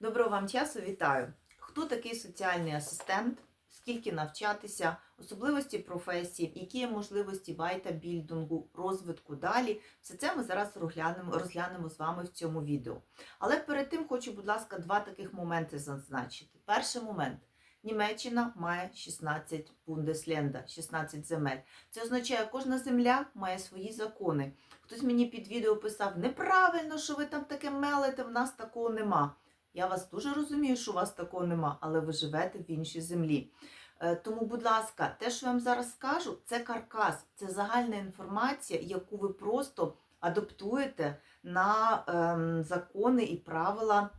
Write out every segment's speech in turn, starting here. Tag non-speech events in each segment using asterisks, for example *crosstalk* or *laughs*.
Доброго вам часу, вітаю! Хто такий соціальний асистент? Скільки навчатися, особливості професії, які є можливості вайта-більдингу, розвитку далі. Все це ми зараз розглянемо, розглянемо з вами в цьому відео. Але перед тим хочу, будь ласка, два таких моменти зазначити. Перший момент. Німеччина має 16 бундесленда, 16 земель. Це означає, кожна земля має свої закони. Хтось мені під відео писав, неправильно, що ви там таке мелите, в нас такого нема. Я вас дуже розумію, що у вас такого нема, але ви живете в іншій землі. Е, Тому, будь ласка, те, що я вам зараз скажу, це каркас, це загальна інформація, яку ви просто адаптуєте на ем, закони і правила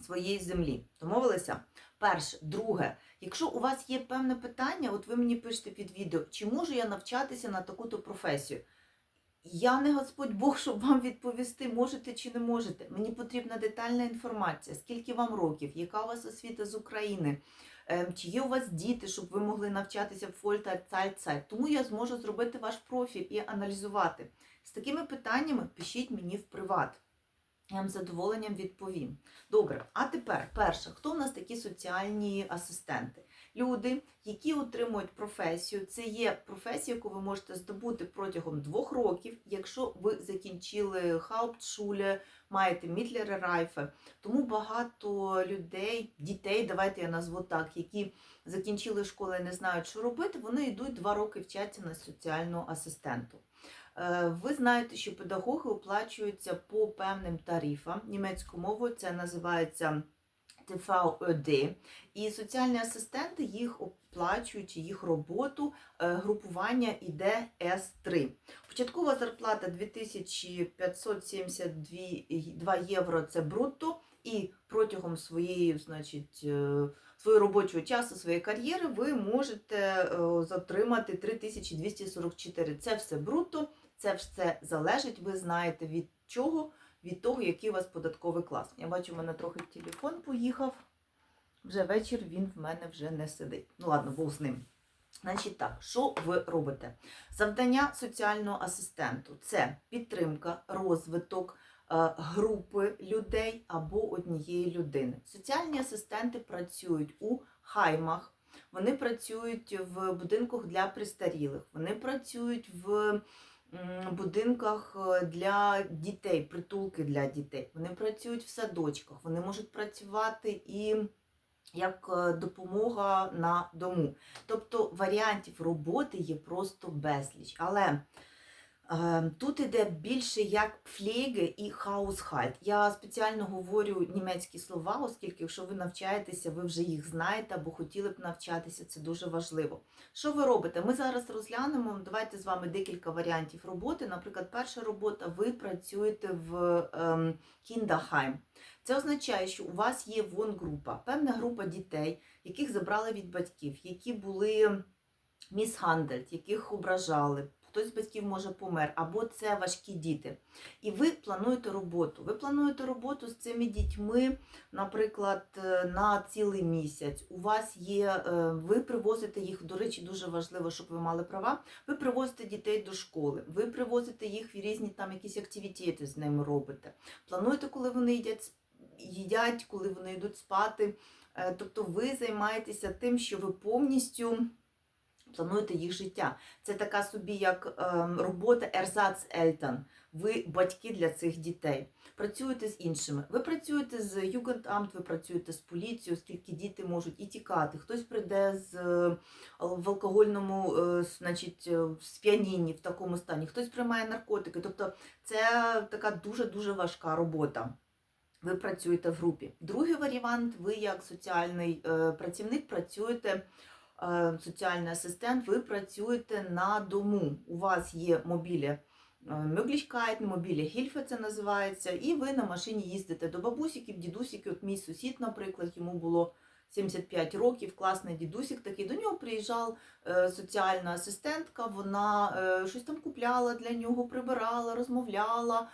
своєї землі. Домовилися? Перше, друге, якщо у вас є певне питання, от ви мені пишете під відео, чи можу я навчатися на таку-то професію? Я не Господь Бог, щоб вам відповісти, можете чи не можете. Мені потрібна детальна інформація, скільки вам років, яка у вас освіта з України, ем, чи є у вас діти, щоб ви могли навчатися в Фольта Цальцайт. Тому я зможу зробити ваш профіль і аналізувати. З такими питаннями пишіть мені в приват. Я вам з задоволенням відповім. Добре, а тепер перше, хто в нас такі соціальні асистенти? Люди, які отримують професію, це є професія, яку ви можете здобути протягом двох років, якщо ви закінчили Hauptschule, маєте Mittlere Reife. Тому багато людей, дітей, давайте я назву так, які закінчили школу і не знають, що робити, вони йдуть два роки вчаться на соціального асистенту. Е, Ви знаєте, що педагоги оплачуються по певним тарифам. Німецькою мовою це називається ТВОД. І соціальні асистенти їх оплачують, їх роботу, е, групування іде С3. Початкова зарплата 2572 євро це брутто, і протягом своєї, значить, е, свого робочого часу, своєї кар'єри ви можете е, затримати 3244. Це все брутто, це все залежить, ви знаєте від чого, від того, який у вас податковий клас. Я бачу, у мене трохи телефон поїхав. Вже вечір він в мене вже не сидить. Ну ладно, Бог з ним. Значить так, що ви робите? Завдання соціального асистенту це підтримка, розвиток е, групи людей або однієї людини. Соціальні асистенти працюють у хаймах, вони працюють в будинках для престарілих, вони працюють в будинках е, для дітей, притулки для дітей. Вони працюють в садочках, вони можуть працювати і як е, допомога на дому. Тобто варіантів роботи є просто безліч. Але тут іде більше як пфлеге і хаусхальт. Я спеціально говорю німецькі слова, оскільки, якщо ви навчаєтеся, ви вже їх знаєте або хотіли б навчатися, це дуже важливо. Що ви робите? Ми зараз розглянемо. Давайте з вами декілька варіантів роботи. Наприклад, перша робота, ви працюєте в ем, Кіндахайм. Це означає, що у вас є вон-група, певна група дітей, яких забрали від батьків, які були місхандельт, яких ображали. Хтось з батьків може помер, або це важкі діти. І ви плануєте роботу. Ви плануєте роботу з цими дітьми, наприклад, е, на цілий місяць. У вас є, е, ви привозите їх, до речі, дуже важливо, щоб ви мали права. Ви привозите дітей до школи, ви привозите їх в різні там якісь активітети з ними робите. Плануєте, коли вони їдять їдять, коли вони йдуть спати. Е, Тобто ви займаєтеся тим, що ви повністю плануєте їх життя. Це така собі як ем, робота Ersatzeltern. Ви батьки для цих дітей. Працюєте з іншими. Ви працюєте з Jugendamt, ви працюєте з поліцією, оскільки діти можуть і тікати. Хтось прийде з е, в алкогольному, е, значить, е, сп'янінні в такому стані, хтось приймає наркотики. Тобто це така дуже-дуже важка робота. Ви працюєте в групі. Другий варіант, ви як соціальний е, працівник працюєте, е, соціальний асистент, ви працюєте на дому. У вас є мобілі е, Möglichkeiten, мобілі Гільфе це називається, і ви на машині їздите до бабусіків, дідусіків. От мій сусід, наприклад, йому було 75 років, класний дідусік такий. До нього приїжджала е, соціальна асистентка, вона е, щось там купляла для нього, прибирала, розмовляла.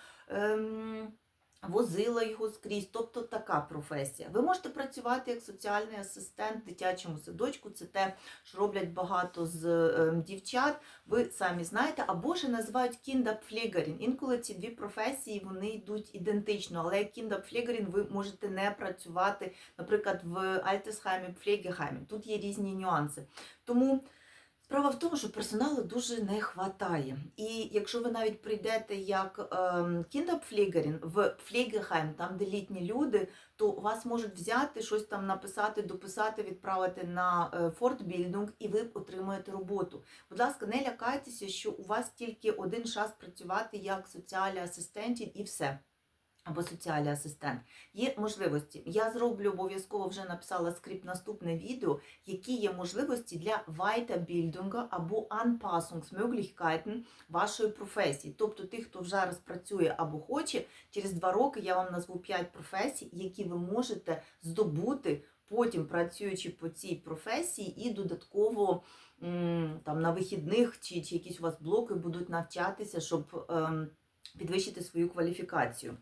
Ем, возила його скрізь, тобто така професія. Ви можете працювати як соціальний асистент в дитячому садочку, це те, що роблять багато з е, дівчат. Ви самі знаєте, або ж називають кіндапфлігарін. Інколи ці дві професії вони йдуть ідентично, але як кіндапфлігарін ви можете не працювати, наприклад, в Альтесхаймі, Пфлегехаймі. Тут є різні нюанси. Тому Справа в тому, що персоналу дуже не вистачає. І якщо ви навіть прийдете як ем, кіндапфлігарін в Пфлігехайм, там де літні люди, то вас можуть взяти, щось там написати, дописати, відправити на е, фортбільдинг, і ви отримаєте роботу. Будь ласка, не лякайтеся, що у вас тільки один шанс працювати як соціальний асистент і все. Або соціальний асистент. Є можливості. Я зроблю обов'язково вже написала скрипт наступне відео, які є можливості для Weiterbildung або Anpassungsmöglichkeiten вашої професії. Тобто тих, хто вже зараз працює або хоче, через два роки я вам назву 5 професій, які ви можете здобути потім працюючи по цій професії, і додатково там на вихідних чи, чи якісь у вас блоки будуть навчатися, щоб ем, підвищити свою кваліфікацію.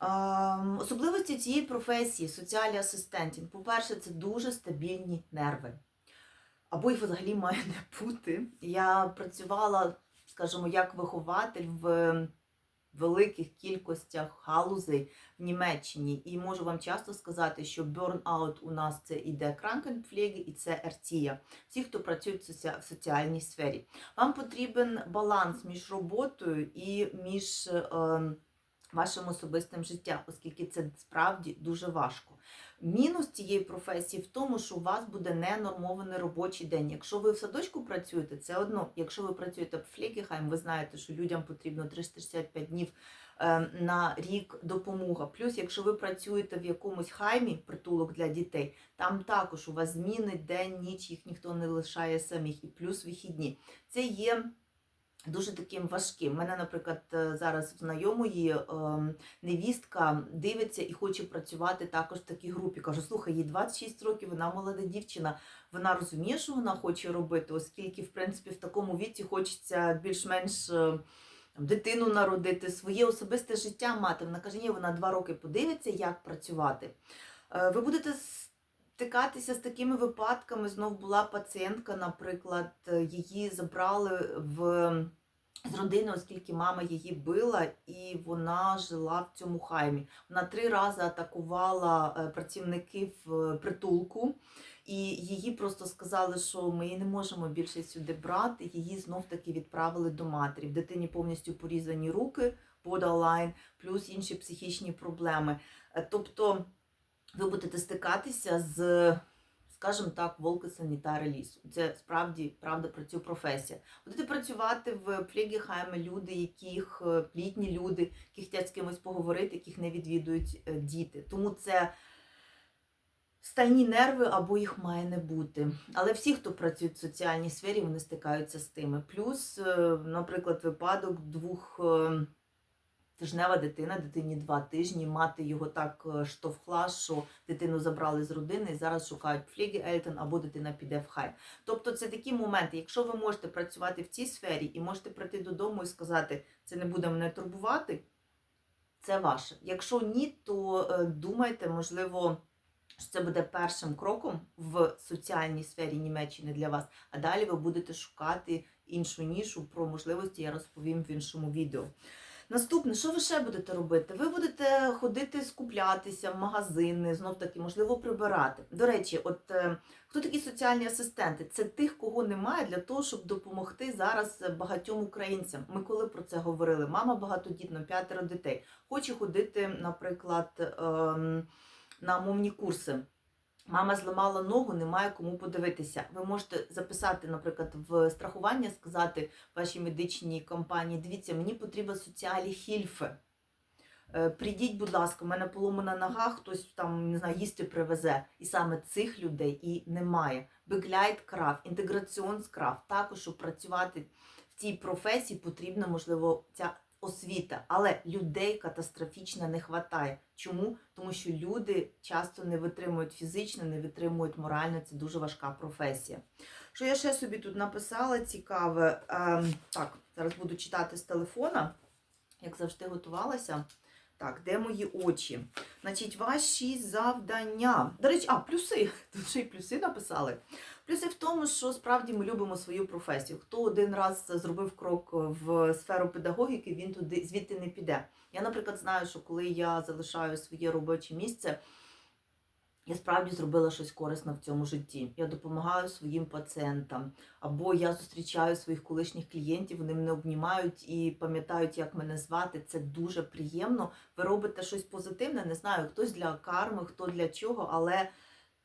Ем, Особливості цієї професії соціальний асистентів, По-перше, це дуже стабільні нерви. Або їх взагалі має не бути. Я працювала, скажімо, як вихователь в великих кількостях галузей в Німеччині. І можу вам часто сказати, що burnout у нас це іде кранкенфліги і це ертія. Всі, хто працюють в соціальній сфері. Вам потрібен баланс між роботою і між ем, вашим особистим життям, оскільки це справді дуже важко. Мінус цієї професії в тому, що у вас буде ненормований робочий день. Якщо ви в садочку працюєте, це одно. Якщо ви працюєте в Флікіхайм, ви знаєте, що людям потрібно 365 днів е, на рік допомога. Плюс, якщо ви працюєте в якомусь хаймі, притулок для дітей, там також у вас зміни день, ніч, їх ніхто не лишає самих, і плюс вихідні. Це є. Дуже таким важким. У мене, наприклад, е, зараз в знайомої ем, невістка дивиться і хоче працювати також в такій групі. Кажу, слухай, їй 26 років, вона молода дівчина. Вона розуміє, що вона хоче робити, оскільки, в принципі, в такому віці хочеться більш-менш е, дитину народити, своє особисте життя мати. Вона каже, ні, вона два роки подивиться, як працювати. Е, Ви будете стикатися з такими випадками. Знов була пацієнтка, наприклад, її забрали в з родини, оскільки мама її била, і вона жила в цьому хаймі. Вона три рази атакувала е, працівників е, притулку, і її просто сказали, що ми її не можемо більше сюди брати. Її знов таки відправили до матері. В дитині повністю порізані руки, borderline, плюс інші психічні проблеми. Е, Тобто ви будете стикатися з. Скажімо так, волки санітари лісу. Це справді правда про цю професію. Будете працювати в Пфлігехаймі люди, яких е, літні люди, які хочуть з кимось поговорити, яких не відвідують е, діти. Тому це стальні нерви або їх має не бути. Але всі, хто працює в соціальній сфері, вони стикаються з тими. Плюс, е, наприклад, випадок двох. Тижнева дитина, дитині два тижні, мати його так е, штовхла, що дитину забрали з родини і зараз шукають фліги Ельтон або дитина піде в хай. Тобто це такі моменти, якщо ви можете працювати в цій сфері і можете прийти додому і сказати, це не буде мене турбувати, це ваше. Якщо ні, то е, думайте, можливо, що це буде першим кроком в соціальній сфері Німеччини для вас, а далі ви будете шукати іншу нішу про можливості, я розповім в іншому відео. Наступне, що ви ще будете робити? Ви будете ходити скуплятися в магазини, знов таки, можливо, прибирати. До речі, от е, хто такі соціальні асистенти? Це тих, кого немає для того, щоб допомогти зараз багатьом українцям. Ми коли про це говорили, мама багатодітна, п'ятеро дітей, хоче ходити, наприклад, ем, на мовні курси. Мама зламала ногу, немає кому подивитися. Ви можете записати, наприклад, в страхування, сказати вашій медичній компанії: дивіться, мені потрібна соціалі хільфи. Е, Прийдіть, будь ласка, у мене поломана нога, хтось там не знаю, їсти привезе. І саме цих людей і немає. Begleitkрафт, інтеграціонскрафт. Також, щоб працювати в цій професії, потрібна, можливо, ця освіта. Але людей катастрофічно не вистачає. Чому? Тому що люди часто не витримують фізично, не витримують морально. Це дуже важка професія. Що я ще собі тут написала цікаве? Ем, так, зараз буду читати з телефона, як завжди готувалася. Так, де мої очі? Значить, ваші завдання. До речі, а, плюси. *laughs* Тут ще й плюси написали. Плюси в тому, що справді ми любимо свою професію. Хто один раз зробив крок в сферу педагогіки, він туди звідти не піде. Я, наприклад, знаю, що коли я залишаю своє робоче місце, я справді зробила щось корисне в цьому житті. Я допомагаю своїм пацієнтам, або я зустрічаю своїх колишніх клієнтів, вони мене обнімають і пам'ятають, як мене звати. Це дуже приємно. Ви робите щось позитивне, не знаю, хтось для карми, хто для чого, але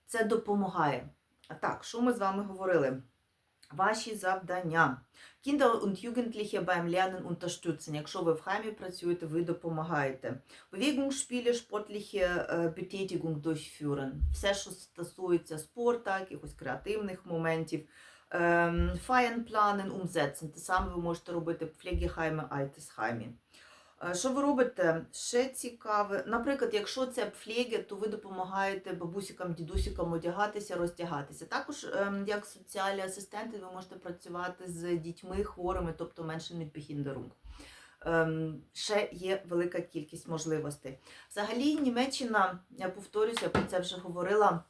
це допомагає. А так, що ми з вами говорили? Ваші завдання. Kinder und Jugendliche beim Lernen unterstützen. Якщо ви в хамі працюєте, ви допомагаєте. Bewegungsspiele, sportliche äh, Betätigung durchführen. Все, що стосується спорту, якихось креативних моментів. Ähm, Feiern planen, umsetzen. Те саме ви можете робити в Pflegeheime, Altersheime. Е, Що ви робите? Ще цікаве. Наприклад, якщо це пфлеге, то ви допомагаєте бабусікам, дідусікам одягатися, роздягатися. Також, ем, як соціальні асистенти, ви можете працювати з дітьми хворими, тобто меншими Behinderung. Ем, Ще є велика кількість можливостей. Взагалі, Німеччина, я повторюся, про це вже говорила.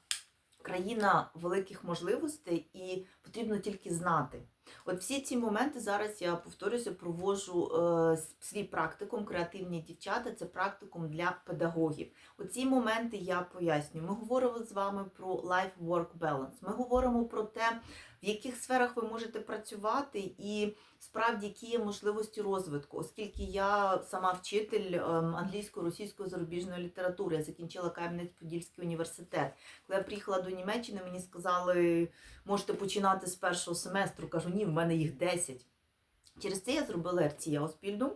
Країна великих можливостей і потрібно тільки знати. От всі ці моменти зараз я повторюся, провожу е, свій практикум креативні дівчата. Це практикум для педагогів. Оці моменти я пояснюю. Ми говоримо з вами про life-work balance. Ми говоримо про те, в яких сферах ви можете працювати, і справді які є можливості розвитку, оскільки я сама вчитель ем, англійської, російської зарубіжної літератури, я закінчила Кам'янець-Подільський університет. Коли я приїхала до Німеччини, мені сказали, можете починати з першого семестру. Кажу, ні, в мене їх 10. Через це я зробила РТІ Ауспільду.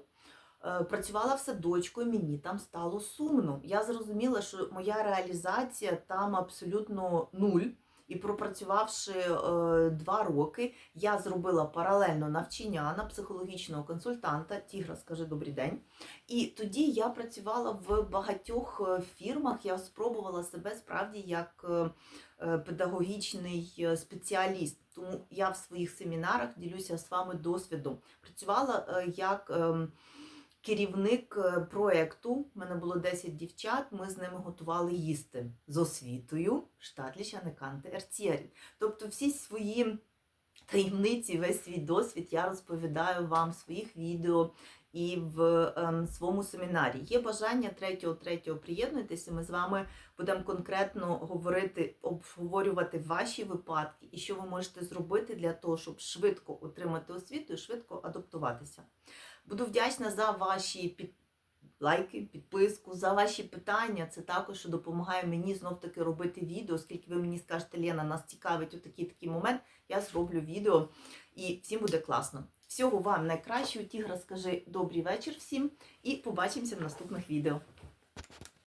Е, Працювала в садочку, і мені там стало сумно. Я зрозуміла, що моя реалізація там абсолютно нуль. І пропрацювавши е, два роки, я зробила паралельно навчання на психологічного консультанта. Тігра, скажи добрий день. І тоді я працювала в багатьох е, фірмах. Я спробувала себе справді як е, педагогічний спеціаліст. Тому я в своїх семінарах ділюся з вами досвідом. Працювала як ем, керівник е, проекту. У мене було 10 дівчат. Ми з ними готували їсти з освітою штатліша Неканти Ерцієрі. Тобто всі свої таємниці, весь свій досвід я розповідаю вам в своїх відео і в ем, своєму семінарі. Є бажання третього, третього приєднуйтеся. Ми з вами будемо конкретно говорити, обговорювати ваші випадки і що ви можете зробити для того, щоб швидко отримати освіту і швидко адаптуватися. Буду вдячна за ваші під... лайки, підписку, за ваші питання. Це також допомагає мені знов таки робити відео, оскільки ви мені скажете, Лена, нас цікавить отакий такий момент. Я зроблю відео і всім буде класно. Всього вам найкращого. Тігра, скажи добрий вечір всім і побачимося в наступних відео.